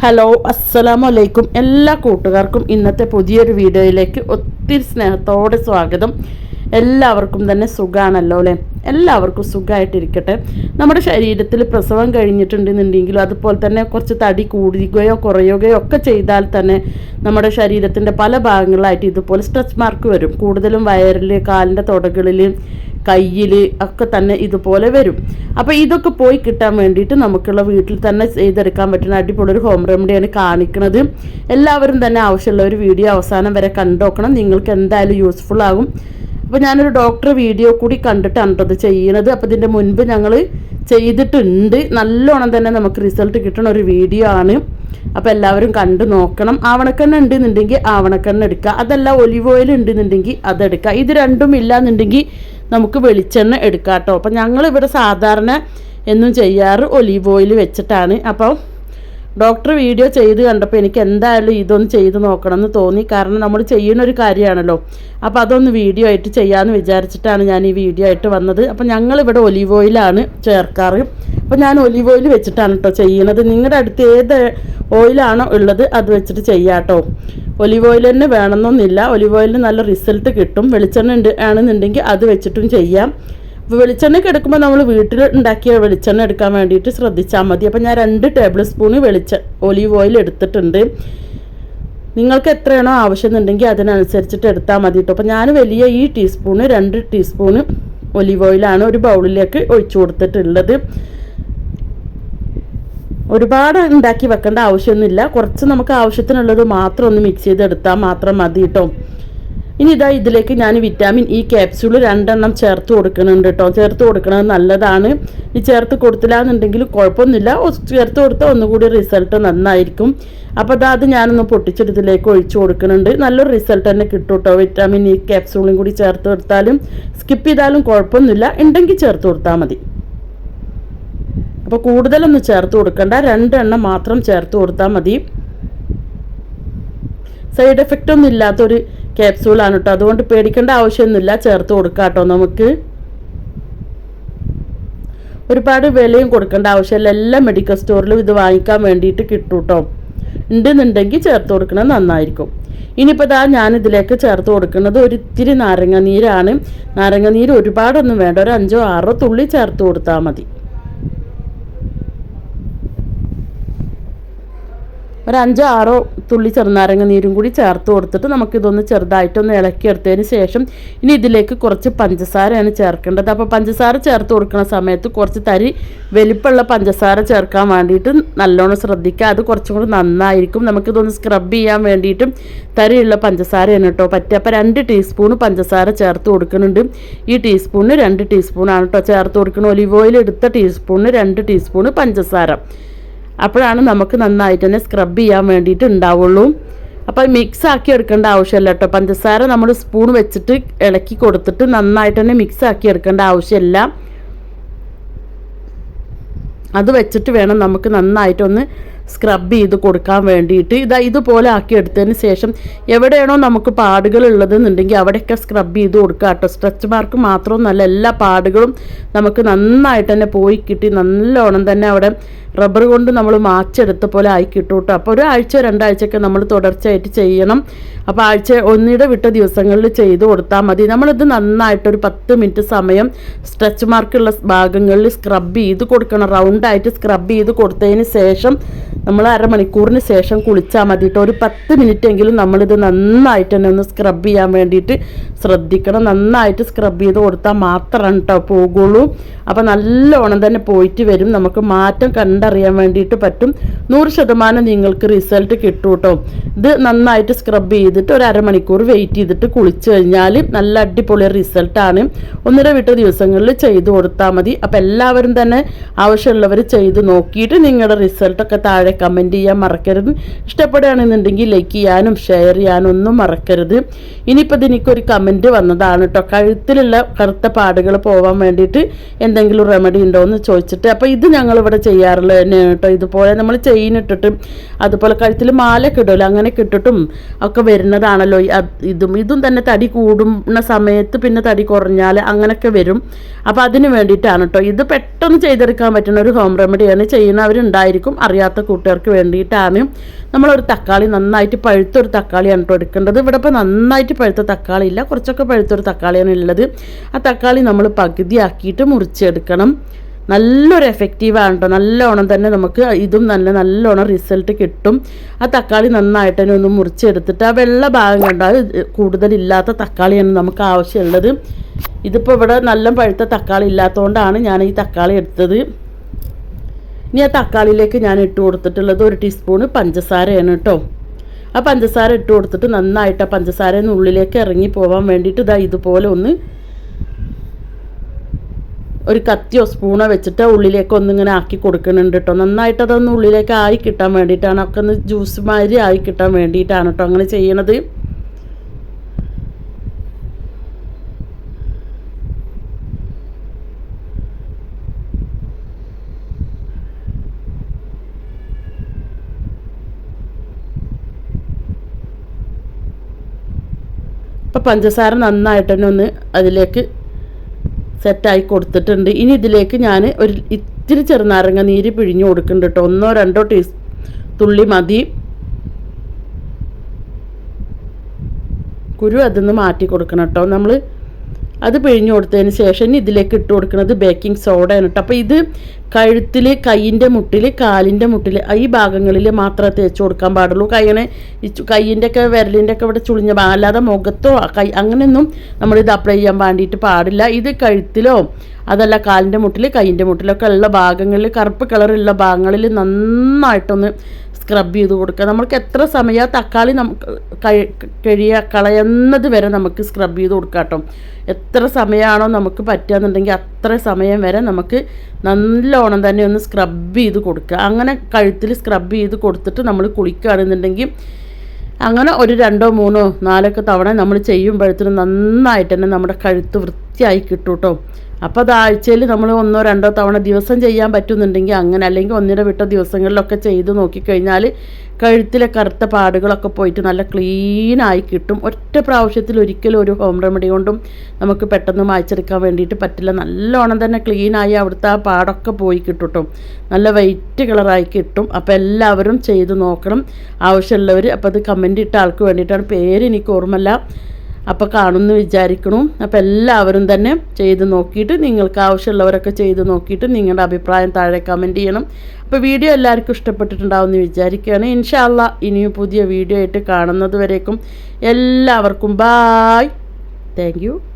Hello അസ്സലാമു അലൈക്കും എല്ലാ കൂട്ടുകാർക്കും ഇന്നത്തെ പുതിയൊരു വീഡിയോയിലേക്ക് ഒത്തിരി സ്നേഹത്തോടെ സ്വാഗതം. എല്ലാവർക്കും തന്നെ സുഖമാണല്ലോ അല്ലേ? എല്ലാവർക്കും സുഖമായിട്ടിരിക്കട്ടെ നമ്മുടെ ശരീരത്തിൽ പ്രസവം കഴിഞ്ഞിട്ടുണ്ടെന്നുണ്ടെങ്കിലും അതുപോലെ തന്നെ കുറച്ച് തടി കൂടുകയോ കുറയുകയോ ഒക്കെ ചെയ്താൽ തന്നെ നമ്മുടെ ശരീരത്തിന്റെ പല ഭാഗങ്ങളിലായിട്ട് ഇതുപോലെ സ്ട്രെച്ച് മാർക്ക് വരും. കൂടുതലും വയറിൽ കാലിന്റെ തുടകളിൽ കയ്യിൽ ഒക്കെ തന്നെ ഇതുപോലെ വരും. അപ്പോൾ ഇതൊക്കെ പോയി കിട്ടാൻ വേണ്ടിയിട്ട് നമുക്കുള്ള വീട്ടിൽ തന്നെ ചെയ്തെടുക്കാൻ പറ്റുന്ന അടിപൊളി ഒരു ഹോം റെമഡിയാണ് കാണിക്കുന്നത് എല്ലാവരും തന്നെ ആവശ്യമുള്ള ഒരു വീഡിയോ അവസാനം വരെ കണ്ടോക്കണം. നിങ്ങൾക്ക് എന്തായാലും യൂസ്ഫുൾ ആകും. അപ്പോൾ ഞാനൊരു ഡോക്ടർ വീഡിയോ കൂടി കണ്ടിട്ടാണ് അത് ചെയ്യണത് അപ്പോൾ ഇതിന്റെ മുൻപ് ഞങ്ങൾ ചെയ്തിട്ടുണ്ട്. നല്ലോണം തന്നെ നമുക്ക് റിസൾട്ട് കിട്ടുന്ന ഒരു വീഡിയോ ആണ്. അപ്പോൾ എല്ലാവരും കണ്ടു നോക്കണം. ആവണക്കെണ്ണ ഉണ്ടെന്നുണ്ടെങ്കിൽ ആവണക്കെണ്ണ എടുക്കുക. അതല്ല ഒലിവ് ഓയിൽ ഉണ്ടെന്നുണ്ടെങ്കിൽ അതെടുക്കുക ഇത് രണ്ടും ഇല്ല എന്നുണ്ടെങ്കിൽ നമുക്ക് വെളിച്ചെണ്ണ എടുക്കാം കേട്ടോ അപ്പം ഞങ്ങളിവിടെ സാധാരണ എന്നും ചെയ്യാറ് ഒലീവ് ഓയിൽ വെച്ചിട്ടാണ്. അപ്പോൾ ഡോക്ടർ വീഡിയോ ചെയ്ത് കണ്ടപ്പോൾ എനിക്ക് എന്തായാലും ഇതൊന്ന് ചെയ്ത് നോക്കണം എന്ന് തോന്നി. കാരണം നമ്മൾ ചെയ്യുന്ന ഒരു കാര്യമാണല്ലോ. അപ്പോൾ അതൊന്ന് വീഡിയോ ആയിട്ട് ചെയ്യാമെന്ന് വിചാരിച്ചിട്ടാണ് ഞാൻ ഈ വീഡിയോ ആയിട്ട് വന്നത്. അപ്പോൾ ഞങ്ങളിവിടെ ഒലീവ് ഓയിലാണ് ചേർക്കാറ്. അപ്പോൾ ഞാൻ ഒലീവ് ഓയിൽ വെച്ചിട്ടാണ് കേട്ടോ ചെയ്യുന്നത്. നിങ്ങളുടെ അടുത്ത് ഏത് ഓയിലാണോ ഉള്ളത് അത് വെച്ചിട്ട് ചെയ്യാം കേട്ടോ ഒലിവ് ഓയിൽ തന്നെ വേണമെന്നൊന്നുമില്ല. ഒലിവ് ഓയിലിന് നല്ല റിസൾട്ട് കിട്ടും. വെളിച്ചെണ്ണ ഉണ്ട് ആണെന്നുണ്ടെങ്കിൽ അത് വെച്ചിട്ടും ചെയ്യാം. അപ്പോൾ വെളിച്ചെണ്ണയൊക്കെ എടുക്കുമ്പോൾ നമ്മൾ വീട്ടിൽ ഉണ്ടാക്കിയ വെളിച്ചെണ്ണ എടുക്കാൻ വേണ്ടിയിട്ട് ശ്രദ്ധിച്ചാൽ മതി. അപ്പോൾ ഞാൻ രണ്ട് ടേബിൾ സ്പൂൺ വെളിച്ച ഒലിവ് ഓയിൽ എടുത്തിട്ടുണ്ട്. നിങ്ങൾക്ക് എത്രയാണോ ആവശ്യമെന്നുണ്ടെങ്കിൽ അതിനനുസരിച്ചിട്ട് എടുത്താൽ മതി കേട്ടോ അപ്പോൾ ഞാൻ വലിയ ഈ ടീസ്പൂണ് രണ്ട് ടീസ്പൂണ് ഒലിവ് ഓയിലാണ് ഒരു ബൗളിലേക്ക് ഒഴിച്ചു കൊടുത്തിട്ടുള്ളത്. ഒരുപാട് ഉണ്ടാക്കി വെക്കേണ്ട ആവശ്യമൊന്നുമില്ല. കുറച്ച് നമുക്ക് ആവശ്യത്തിനുള്ളത് മാത്രം ഒന്ന് മിക്സ് ചെയ്തെടുത്താൽ മാത്രം മതി കേട്ടോ ഇനി ഇതാ ഇതിലേക്ക് ഞാൻ വിറ്റാമിൻ ഇ ക്യാപ്സ്യൂൾ രണ്ടെണ്ണം ചേർത്ത് കൊടുക്കുന്നുണ്ട് കേട്ടോ ചേർത്ത് കൊടുക്കുന്നത് നല്ലതാണ്. ഈ ചേർത്ത് കൊടുത്തില്ല എന്നുണ്ടെങ്കിൽ കുഴപ്പമൊന്നുമില്ല ചേർത്ത് കൊടുത്താൽ ഒന്നുകൂടി റിസൾട്ട് നന്നായിരിക്കും. അപ്പോൾ അതാ അത് ഞാനൊന്ന് പൊട്ടിച്ചെടുത്തിലേക്ക് ഒഴിച്ചു കൊടുക്കുന്നുണ്ട്. നല്ലൊരു റിസൾട്ട് തന്നെ കിട്ടും കേട്ടോ വിറ്റാമിൻ ഇ ക്യാപ്സ്യൂളും കൂടി ചേർത്ത് കൊടുത്താലും. സ്കിപ്പ് ചെയ്താലും കുഴപ്പമൊന്നുമില്ല. ഉണ്ടെങ്കിൽ ചേർത്ത് കൊടുത്താൽ മതി. അപ്പോൾ കൂടുതലൊന്നും ചേർത്ത് കൊടുക്കണ്ട. രണ്ടെണ്ണം മാത്രം ചേർത്ത് കൊടുത്താൽ മതി. സൈഡ് എഫക്റ്റ് ഒന്നും ഇല്ലാത്തൊരു ക്യാപ്സൂളാണ് കേട്ടോ അതുകൊണ്ട് പേടിക്കേണ്ട ആവശ്യമൊന്നുമില്ല. ചേർത്ത് കൊടുക്കാം കേട്ടോ നമുക്ക്. ഒരുപാട് വിലയും കൊടുക്കേണ്ട ആവശ്യമില്ല. എല്ലാ മെഡിക്കൽ സ്റ്റോറിലും ഇത് വാങ്ങിക്കാൻ വേണ്ടിയിട്ട് കിട്ടും കേട്ടോ ഉണ്ടെന്നുണ്ടെങ്കിൽ ചേർത്ത് കൊടുക്കുന്നത് നന്നായിരിക്കും. ഇനിയിപ്പോൾ ഇതാ ഞാനിതിലേക്ക് ചേർത്ത് കൊടുക്കുന്നത് ഒരിത്തിരി നാരങ്ങ നീരാണ് നാരങ്ങ നീര് ഒരുപാടൊന്നും വേണ്ട. ഒരു അഞ്ചോ ആറോ തുള്ളി ചേർത്ത് കൊടുത്താൽ മതി. ഒരു അഞ്ചോ ആറോ തുള്ളി ചെറുനാരങ്ങ നീരും കൂടി ചേർത്ത് കൊടുത്തിട്ട് നമുക്കിതൊന്ന് ചെറുതായിട്ടൊന്ന് ഇളക്കിയെടുത്തതിന് ശേഷം ഇനി ഇതിലേക്ക് കുറച്ച് പഞ്ചസാരയാണ് ചേർക്കേണ്ടത്. അപ്പോൾ പഞ്ചസാര ചേർത്ത് കൊടുക്കുന്ന സമയത്ത് കുറച്ച് തരി വലിപ്പമുള്ള പഞ്ചസാര ചേർക്കാൻ വേണ്ടിയിട്ട് നല്ലോണം ശ്രദ്ധിക്കുക. അത് കുറച്ചും കൂടി നന്നായിരിക്കും. നമുക്കിതൊന്ന് സ്ക്രബ് ചെയ്യാൻ വേണ്ടിയിട്ടും തരിയുള്ള പഞ്ചസാരയാണ് കേട്ടോ പറ്റുക അപ്പോൾ രണ്ട് ടീസ്പൂണ് പഞ്ചസാര ചേർത്ത് കൊടുക്കുന്നുണ്ട്. ഈ ടീസ്പൂണിന് രണ്ട് ടീസ്പൂണാണ് കേട്ടോ ചേർത്ത് കൊടുക്കുന്നത്. ഒലിവ് ഓയിൽ എടുത്ത ടീസ്പൂണിന് രണ്ട് ടീസ്പൂണ് പഞ്ചസാര. അപ്പോഴാണ് നമുക്ക് നന്നായിട്ട് തന്നെ സ്ക്രബ് ചെയ്യാൻ വേണ്ടിയിട്ട് ഉണ്ടാവുള്ളൂ. അപ്പോൾ മിക്സ് ആക്കി എടുക്കേണ്ട ആവശ്യമില്ല കേട്ടോ. പഞ്ചസാര നമ്മൾ സ്പൂൺ വെച്ചിട്ട് ഇളക്കി കൊടുത്തിട്ട് നന്നായിട്ട് തന്നെ മിക്സ് ആക്കി എടുക്കേണ്ട ആവശ്യമില്ല. അത് വെച്ചിട്ട് വേണം നമുക്ക് നന്നായിട്ടൊന്ന് സ്ക്രബ് ചെയ്ത് കൊടുക്കാൻ വേണ്ടിയിട്ട് ഇതാ ഇതുപോലെ ആക്കി എടുത്തതിന് ശേഷം എവിടെയാണോ നമുക്ക് പാടുകൾ ഉള്ളതെന്നുണ്ടെങ്കിൽ അവിടെയൊക്കെ സ്ക്രബ് ചെയ്ത് കൊടുക്കുക കേട്ടോ. സ്ട്രെച്ച് മാർക്ക് മാത്രമൊന്നുമല്ല എല്ലാ പാടുകളും നമുക്ക് നന്നായിട്ട് തന്നെ പോയി കിട്ടി. നല്ലോണം തന്നെ അവിടെ റബ്ബർ കൊണ്ട് നമ്മൾ മാച്ചെടുത്ത പോലെ ആയി കിട്ടും കേട്ടോ. അപ്പോൾ ഒരാഴ്ച രണ്ടാഴ്ചയൊക്കെ നമ്മൾ തുടർച്ചയായിട്ട് ചെയ്യണം. അപ്പോൾ ആഴ്ച ഒന്നിടെ വിട്ട ദിവസങ്ങളിൽ ചെയ്ത് കൊടുത്താൽ മതി. നമ്മളിത് നന്നായിട്ട് ഒരു പത്ത് മിനിറ്റ് സമയം സ്ട്രെച്ച് മാർക്കുള്ള ഭാഗങ്ങളിൽ സ്ക്രബ് ചെയ്ത് കൊടുക്കണം. റൗണ്ടായിട്ട് സ്ക്രബ് ചെയ്ത് കൊടുത്തതിന് ശേഷം നമ്മൾ അരമണിക്കൂറിന് ശേഷം കുളിച്ചാൽ മതി കേട്ടോ ഒരു പത്ത് മിനിറ്റ് എങ്കിലും നമ്മളിത് നന്നായിട്ട് തന്നെ ഒന്ന് സ്ക്രബ് ചെയ്യാൻ വേണ്ടിയിട്ട് ശ്രദ്ധിക്കണം. നന്നായിട്ട് സ്ക്രബ് ചെയ്ത് കൊടുത്താൽ മാത്രമാണ് കേട്ടോ പോകുള്ളൂ അപ്പോൾ നല്ലോണം തന്നെ പോയിട്ട് വരും. നമുക്ക് മാറ്റം കണ്ടറിയാൻ വേണ്ടിയിട്ട് പറ്റും. നൂറ് ശതമാനം നിങ്ങൾക്ക് റിസൾട്ട് കിട്ടും കേട്ടോ ഇത് നന്നായിട്ട് സ്ക്രബ് ചെയ്തിട്ട് ഒരു അരമണിക്കൂർ വെയിറ്റ് ചെയ്തിട്ട് കുളിച്ച് കഴിഞ്ഞാൽ നല്ല അടിപൊളി റിസൾട്ടാണ് ഒന്നര വിട്ട ദിവസങ്ങളിൽ ചെയ്തു കൊടുത്താൽ മതി. അപ്പോൾ എല്ലാവരും തന്നെ ആവശ്യമുള്ളവർ ചെയ്ത് നോക്കിയിട്ട് നിങ്ങളുടെ റിസൾട്ടൊക്കെ താഴെ കമന്റ് ചെയ്യാൻ മറക്കരുത്. ഇഷ്ടപ്പെടുകയാണെന്നുണ്ടെങ്കിൽ ലൈക്ക് ചെയ്യാനും ഷെയർ ചെയ്യാനും ഒന്നും മറക്കരുത് ഇനിയിപ്പോൾ ഇതിനിക്കൊരു കമന്റ് വന്നതാണ് കേട്ടോ കഴുത്തിലുള്ള കറുത്ത പാടുകൾ പോകാൻ വേണ്ടിയിട്ട് എന്തെങ്കിലും റെമഡി ഉണ്ടോ എന്ന് ചോദിച്ചിട്ട്. അപ്പോൾ ഇത് ഞങ്ങളിവിടെ ചെയ്യാറുള്ളത് തന്നെയാണ് കേട്ടോ ഇതുപോലെ നമ്മൾ ചെയിൻ അതുപോലെ കഴുത്തിൽ മാലയൊക്കെ ഇടുമല്ലോ അങ്ങനെ കിട്ടിട്ടും ഒക്കെ വരുന്നതാണല്ലോ ഇതും. ഇതും തന്നെ തടി കൂടുന്ന സമയത്ത് പിന്നെ തടി കുറഞ്ഞാൽ അങ്ങനെയൊക്കെ വരും. അപ്പോൾ അതിന് വേണ്ടിയിട്ടാണ് കേട്ടോ ഇത് പെട്ടെന്ന് ചെയ്തെടുക്കാൻ പറ്റുന്ന ഒരു ഹോം റെമഡിയാണ് ചെയ്യുന്നവരുണ്ടായിരിക്കും അറിയാത്ത കൂട്ടുകാർക്ക് വേണ്ടിയിട്ടാണ്. നമ്മളൊരു തക്കാളി നന്നായിട്ട് പഴുത്തൊരു തക്കാളിയാണ് കേട്ടോ എടുക്കേണ്ടത്. ഇവിടെ ഇപ്പോൾ നന്നായിട്ട് പഴുത്ത തക്കാളി ഇല്ല. കുറച്ചൊക്കെ പഴുത്തൊരു തക്കാളിയാണ് ഉള്ളത്. ആ തക്കാളി നമ്മൾ പകുതിയാക്കിയിട്ട് മുറിച്ചെടുക്കണം. നല്ലൊരു എഫക്റ്റീവാണ് കേട്ടോ നല്ലോണം തന്നെ നമുക്ക് ഇതും നല്ല നല്ലോണം റിസൾട്ട് കിട്ടും. ആ തക്കാളി നന്നായിട്ട് തന്നെ ഒന്ന് മുറിച്ചെടുത്തിട്ട് ആ വെള്ള ഭാഗം കണ്ടാൽ കൂടുതലില്ലാത്ത തക്കാളിയാണ് നമുക്ക് ആവശ്യമുള്ളത്. ഇതിപ്പോൾ ഇവിടെ നല്ല പഴുത്ത തക്കാളി ഇല്ലാത്തതുകൊണ്ടാണ് ഞാൻ ഈ തക്കാളി എടുത്തത്. ഇനി ആ തക്കാളിയിലേക്ക് ഞാൻ ഇട്ട് കൊടുത്തിട്ടുള്ളത് ഒരു ടീസ്പൂണ് പഞ്ചസാരയാണ് കേട്ടോ. ആ പഞ്ചസാര ഇട്ട് കൊടുത്തിട്ട് നന്നായിട്ട് ആ പഞ്ചസാര ഉള്ളിലേക്ക് ഇറങ്ങി പോകാൻ വേണ്ടിയിട്ട് ഇതാ ഇതുപോലെ ഒന്ന് ഒരു കത്തിയോ സ്പൂണോ വെച്ചിട്ട് ഉള്ളിലേക്ക് ഒന്നിങ്ങനെ ആക്കി കൊടുക്കുന്നുണ്ട് കേട്ടോ. നന്നായിട്ട് അതൊന്ന് ഉള്ളിലേക്ക് ആയി കിട്ടാൻ വേണ്ടിയിട്ടാണ്. ഒക്കെ ഒന്ന് ജ്യൂസ് മാതിരി ആയി കിട്ടാൻ വേണ്ടിയിട്ടാണ് കേട്ടോ അങ്ങനെ ചെയ്യണത്. പഞ്ചസാര നന്നായിട്ട് തന്നെ ഒന്ന് അതിലേക്ക് സെറ്റായി കൊടുത്തിട്ടുണ്ട്. ഇനി ഇതിലേക്ക് ഞാൻ ഒരു ഇത്തിരി ചെറുനാരങ്ങ നീര് പിഴിഞ്ഞ് കൊടുക്കുന്നുണ്ട് കേട്ടോ ഒന്നോ രണ്ടോ ടീസ് തുള്ളി മതി. കുരു അതിന്ന് മാറ്റി കൊടുക്കണം കേട്ടോ നമ്മൾ അത് പിഴിഞ്ഞു കൊടുത്തതിന് ശേഷം ഇതിലേക്ക് ഇട്ട് കൊടുക്കുന്നത് ബേക്കിംഗ് സോഡയാണ് കേട്ടോ അപ്പോൾ ഇത് കഴുത്തിൽ കൈയിന്റെ മുട്ടിൽ കാലിന്റെ മുട്ടിൽ ഈ ഭാഗങ്ങളിൽ മാത്രമേ തേച്ച് കൊടുക്കാൻ പാടുള്ളൂ. കൈയിനെ ഈ കൈയിന്റെ ഒക്കെ വിരലിന്റെ ഒക്കെ ഇവിടെ ചുളിഞ്ഞ അല്ലാതെ മുഖത്തോ കൈ അങ്ങനെയൊന്നും നമ്മളിത് അപ്ലൈ ചെയ്യാൻ വേണ്ടിയിട്ട് പാടില്ല. ഇത് കഴുത്തിലോ അതല്ല കാലിന്റെ മുട്ടിൽ കൈയിന്റെ മുട്ടിലൊക്കെ ഉള്ള ഭാഗങ്ങളിൽ കറുപ്പ് കളറുള്ള ഭാഗങ്ങളിൽ നന്നായിട്ടൊന്ന് സ്ക്രബ് ചെയ്ത് കൊടുക്കുക. നമുക്ക് എത്ര സമയം തക്കാളി നമുക്ക് കഴിയ കളയുന്നത് വരെ നമുക്ക് സ്ക്രബ് ചെയ്ത് കൊടുക്കാം കേട്ടോ. എത്ര സമയമാണോ നമുക്ക് പറ്റുകയെന്നുണ്ടെങ്കിൽ അത്ര സമയം വരെ നമുക്ക് നല്ലോണം തന്നെ ഒന്ന് സ്ക്രബ് ചെയ്ത് കൊടുക്കുക. അങ്ങനെ കഴുത്തിൽ സ്ക്രബ് ചെയ്ത് കൊടുത്തിട്ട് നമ്മൾ കുളിക്കുകയാണെന്നുണ്ടെങ്കിൽ അങ്ങനെ ഒരു രണ്ടോ മൂന്നോ നാലൊക്കെ തവണ നമ്മൾ ചെയ്യുമ്പോഴത്തേനും നന്നായിട്ട് തന്നെ നമ്മുടെ കഴുത്ത് വൃത്തിയായി കിട്ടും കേട്ടോ. അപ്പോൾ അത് ആഴ്ചയിൽ നമ്മൾ ഒന്നോ രണ്ടോ തവണ ദിവസം ചെയ്യാൻ പറ്റുന്നുണ്ടെങ്കിൽ അങ്ങനെ അല്ലെങ്കിൽ ഒന്നിര വിട്ട ദിവസങ്ങളിലൊക്കെ ചെയ്ത് നോക്കിക്കഴിഞ്ഞാൽ കഴുത്തിലെ കറുത്ത പാടുകളൊക്കെ പോയിട്ട് നല്ല ക്ലീനായി കിട്ടും. ഒറ്റ പ്രാവശ്യത്തിൽ ഒരിക്കലും ഒരു ഹോം റെമഡി കൊണ്ടും നമുക്ക് പെട്ടെന്ന് മായ്ച്ചെടുക്കാൻ വേണ്ടിയിട്ട് പറ്റില്ല. നല്ലോണം തന്നെ ക്ലീനായി അവിടുത്തെ ആ പാടൊക്കെ പോയി കിട്ടും നല്ല വൈറ്റ് കളറായി കിട്ടും. അപ്പോൾ എല്ലാവരും ചെയ്ത് നോക്കണം. ആവശ്യമുള്ളവർ അപ്പോൾ അത് കമന്റ് ഇട്ട ആൾക്ക് വേണ്ടിയിട്ടാണ്. പേര് എനിക്ക് ഓർമ്മല്ല അപ്പോൾ കാണുമെന്ന് വിചാരിക്കണു. അപ്പോൾ എല്ലാവരും തന്നെ ചെയ്ത് നോക്കിയിട്ട് നിങ്ങൾക്ക് ആവശ്യമുള്ളവരൊക്കെ ചെയ്ത് നോക്കിയിട്ട് നിങ്ങളുടെ അഭിപ്രായം താഴെ കമന്റ് ചെയ്യണം. അപ്പോൾ വീഡിയോ എല്ലാവർക്കും ഇഷ്ടപ്പെട്ടിട്ടുണ്ടാവുമെന്ന് വിചാരിക്കുകയാണ്. ഇൻഷാല്ല ഇനിയും പുതിയ വീഡിയോ ആയിട്ട് കാണുന്നത് വരേക്കും. എല്ലാവർക്കും ബായ് താങ്ക്